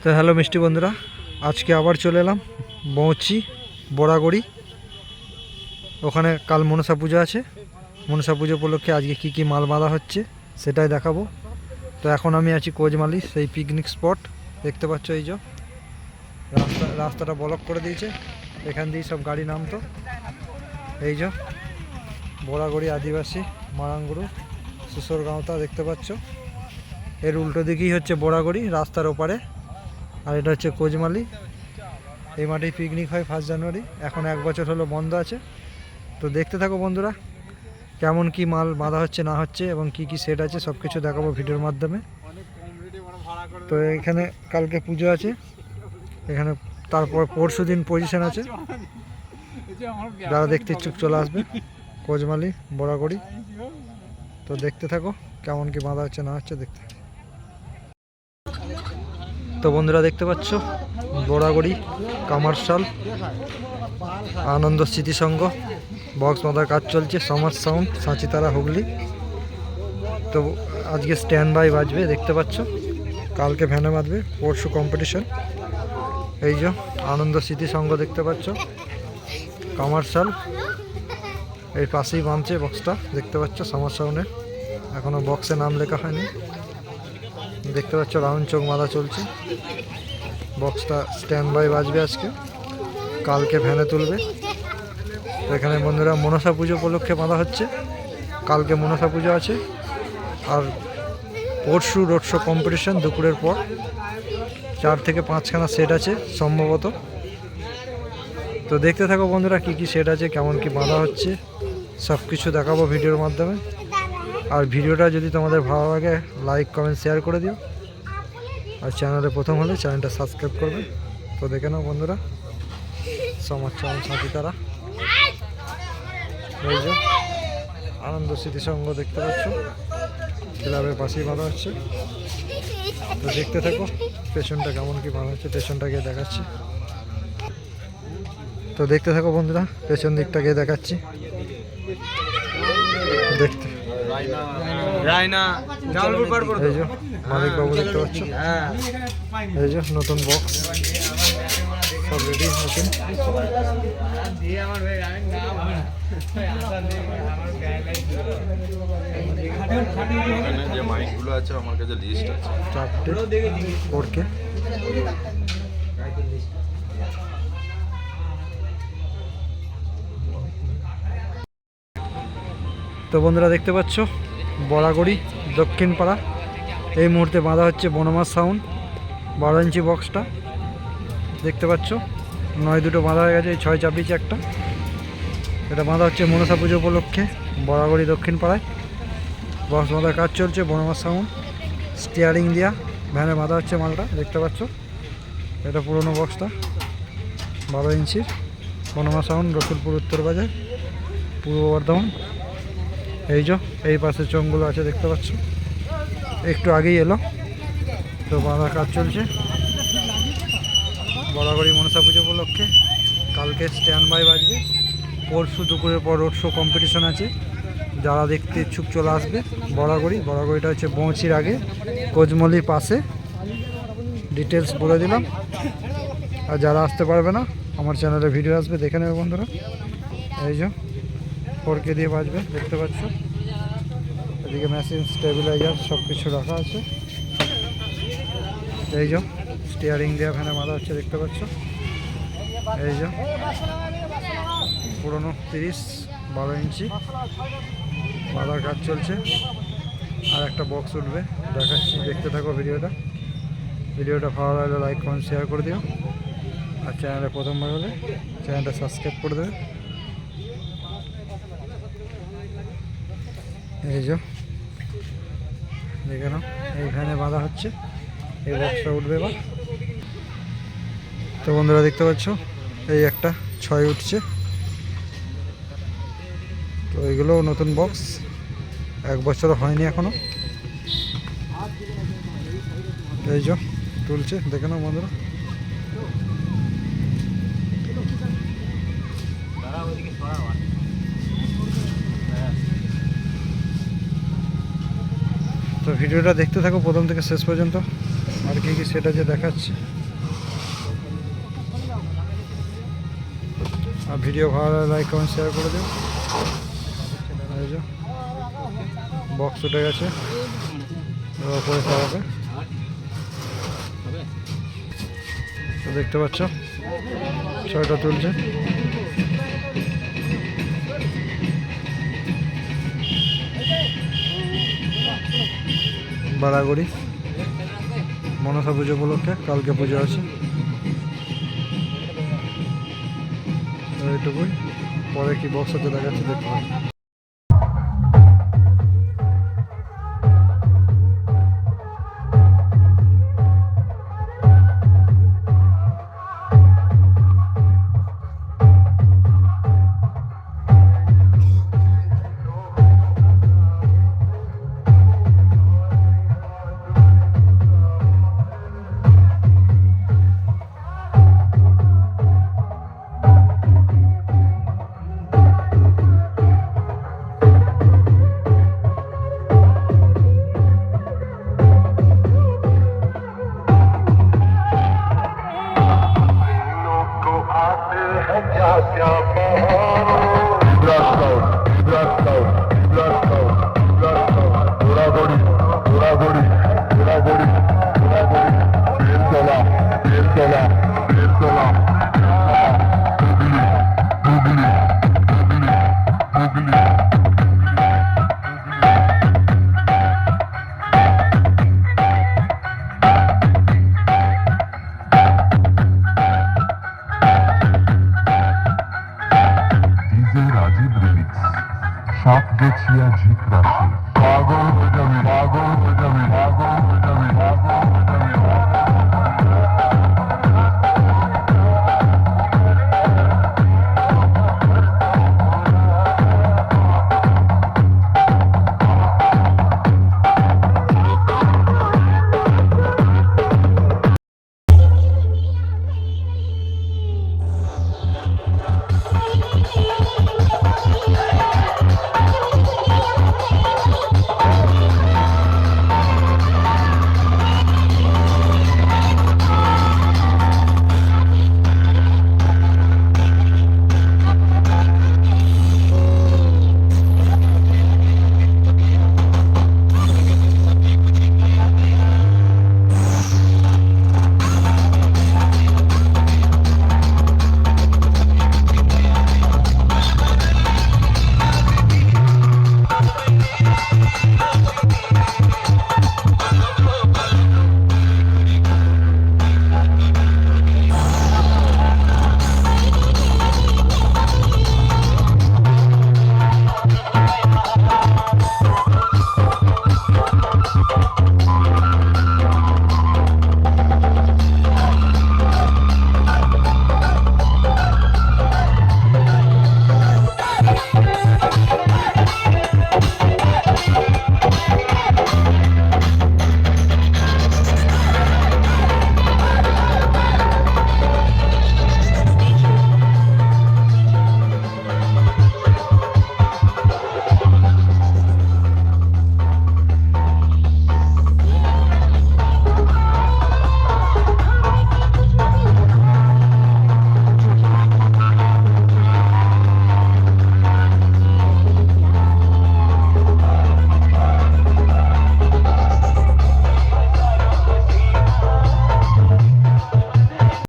তো হ্যালো মিষ্টি বন্ধুরা, আজকে আবার চলে এলাম বৌচি বড়াগড়ি। ওখানে কাল মনসা পুজো আছে। মনসা পুজো উপলক্ষে আজকে কি কি মাল বাঁধা হচ্ছে সেটাই দেখাবো। তো এখন আমি আছি কোচমালি, সেই পিকনিক স্পট দেখতে পাচ্ছ এই যে। রাস্তা, রাস্তাটা ব্লক করে দিয়েছে, এখান দিয়েই সব গাড়ি নামতো। এই যে, বড়াগড়ি আদিবাসী মারাঙ্গুরু সুসরগাঁওতা দেখতে পাচ্ছ। এর উল্টো দিকেই হচ্ছে বড়াগড়ি, রাস্তার ওপারে। আর এটা হচ্ছে কোজমালি এই মাঠেই পিকনিক হয় ফার্স্ট জানুয়ারি এখন এক বছর হলো বন্ধ আছে। তো দেখতে থাকো বন্ধুরা, কেমন কি মাল বাঁধা হচ্ছে, না হচ্ছে, এবং কি কি সেট আছে সব কিছু দেখাবো ভিডিওর মাধ্যমে। তো এখানে কালকে পুজো আছে। এখানে তারপর পরশু দিন পজিশন আছে। যারা দেখতে ইচ্ছুক চলে আসবে। কোজমালি বড়াগড়ি। তো দেখতে থাকো, কেমন কি বাঁধা হচ্ছে, না হচ্ছে দেখতে। তো বন্ধুরা দেখতে পাচ্ছ? বড়াগড়ি কামারশাল, আনন্দ স্মৃতিসংঘ বক্স বাঁধার কাজ চলছে, সমাজ সাউন্ড, সাঁচিতারা হুগলি। তো আজকে স্ট্যান্ড বাই বাজবে, দেখতে পাচ্ছ? কালকে ভ্যানে বাঁধবে, পরশু কম্পিটিশন এই যে, আনন্দ স্মৃতিসংঘ দেখতে পাচ্ছ? কামারশাল, এই পাশেই বাঁধছে বক্সটা দেখতে পাচ্ছ? সমাজ সাউন্ডের এখনও বক্সে নাম লেখা হয়নি। দেখতে পাচ্ছ রাউন্ড চোখ বাঁধা চলছে। বক্সটা স্ট্যান্ড বাই বাজবে আজকে। কালকে ভ্যানে তুলবে। এখানে বন্ধুরা মনসা পুজো উপলক্ষে বাঁধা হচ্ছে। কালকে মনসা পুজো আছে। আর পরশু রোড শো কম্পিটিশন দুপুরের পর। চার থেকে পাঁচখানা সেট আছে সম্ভবত। তো দেখতে থাকো বন্ধুরা, কি কি সেট আছে, কেমন কি বাঁধা হচ্ছে। সব কিছু দেখাবো ভিডিওর মাধ্যমে। আর ভিডিওটা যদি তোমাদের ভালো লাগে লাইক কমেন্ট শেয়ার করে দিও। আর চ্যানেলে প্রথম হলে চ্যানেলটা সাবস্ক্রাইব করবে। তো দেখে নাও বন্ধুরা সমাজ চ্যানেল সাথী তারা আনন্দ স্মৃতিসংঘ দেখতে পাচ্ছ। ক্লাবের পাশেই বাঁধা হচ্ছে। তো দেখতে থাকো, পেছনটা কেমন কি বাঁধা হচ্ছে পেছনটাকে দেখাচ্ছি। তো দেখতে থাকো বন্ধুরা, পেছন দিকটাকে দেখাচ্ছি দেখতে রায়না জামালপুর পার করে যে মালিক বাবু দেখতে পাচ্ছ? হ্যাঁ। এই যে নতুন বক্স সব রেডি নতুন এখানে যে মাইকগুলো আছে আমার কাছে লিস্ট আছে। চারটে ফোরকে তো বন্ধুরা দেখতে পাচ্ছ? বড়াগড়ি দক্ষিণ পাড়া এই মুহূর্তে বাঁধা হচ্ছে বনমাস সাউন্ড বারো ইঞ্চি বক্সটা। দেখতে পাচ্ছ, নয় দুটো বাঁধা হয়ে গেছে ছয় চাপিছে একটা। এটা বাঁধা হচ্ছে মনসা পুজো উপলক্ষে বড়াগড়ি দক্ষিণ পাড়ায় বক্স বাঁধার কাজ চলছে বনমাস সাউন্ড স্টিয়ারিং দিয়া। ভ্যানে বাঁধা হচ্ছে মালটা, দেখতে পাচ্ছ। এটা পুরনো বক্সটা, বারো ইঞ্চির। বনমা সাউন্ড, রসুলপুর, উত্তর বাজার, পূর্ব বর্ধমান। এই যে, এই পাশে চোঙগুলো আছে, দেখতে পাচ্ছ? একটু আগেই এলো। তো বাঁধার কাজ চলছে। বরাবরই মনসা পুজো উপলক্ষে। কালকে স্ট্যান্ড বাই বাজবে। পরশু দুপুরের পর রোড শো কম্পিটিশন আছে। যারা দেখতে ইচ্ছুক চলে আসবে। বরাগড়ি বরাগড়িটা হচ্ছে বৌচির আগে। কোজমলির পাশে। ডিটেলস বলে দিলাম। আর যারা আসতে পারবে না, আমার চ্যানেলে ভিডিও আসবে, দেখে নেবে বন্ধুরা। এই যে। ফোরকে দিয়ে বাজবে, দেখতে পাচ্ছ? এদিকে মেশিন স্টেবিলাইজার সব কিছু রাখা আছে। এই যে স্টিয়ারিং দেওয়া ফ্যানে মাথা হচ্ছে, দেখতে পাচ্ছ? এই যে, পুরনো তিরিশ বারো ইঞ্চি মাদার কাজ চলছে। আর একটা বক্স উঠবে, দেখাচ্ছি, দেখতে থাকো ভিডিওটা। ভিডিওটা ভালো লাগলে লাইক কমেন্ট শেয়ার করে দিও। আর চ্যানেলে প্রথমবার হলে চ্যানেলটা সাবস্ক্রাইব করে দেবে। যে, দেখে নাও, এইখানে বাঁধা হচ্ছে, এই বক্সটা উঠবে এবার। তো বন্ধুরা, দেখতে পাচ্ছ? এই একটা, ছয় উঠছে। তো এইগুলো নতুন বক্স এক বছর হয়নি এখনও। এই তুলছে, দেখে নাও বন্ধুরা। ভিডিওটা দেখতে থাকো প্রথম থেকে শেষ পর্যন্ত। আর কি কি সেটা যে দেখাচ্ছে। আর ভিডিও ভালো লাইক কমেন্ট শেয়ার করে যে বক্স উঠে গেছে। ওপরে খাওয়াবে দেখতে পাচ্ছ, ছয়টা তুলছে। বাড়াগড়ি মনসা পুজো উপলক্ষে কালকে পুজো আছে। এইটুকুই। পরে কি বক্স হতে দেখাচ্ছে দেখতে Get your dica.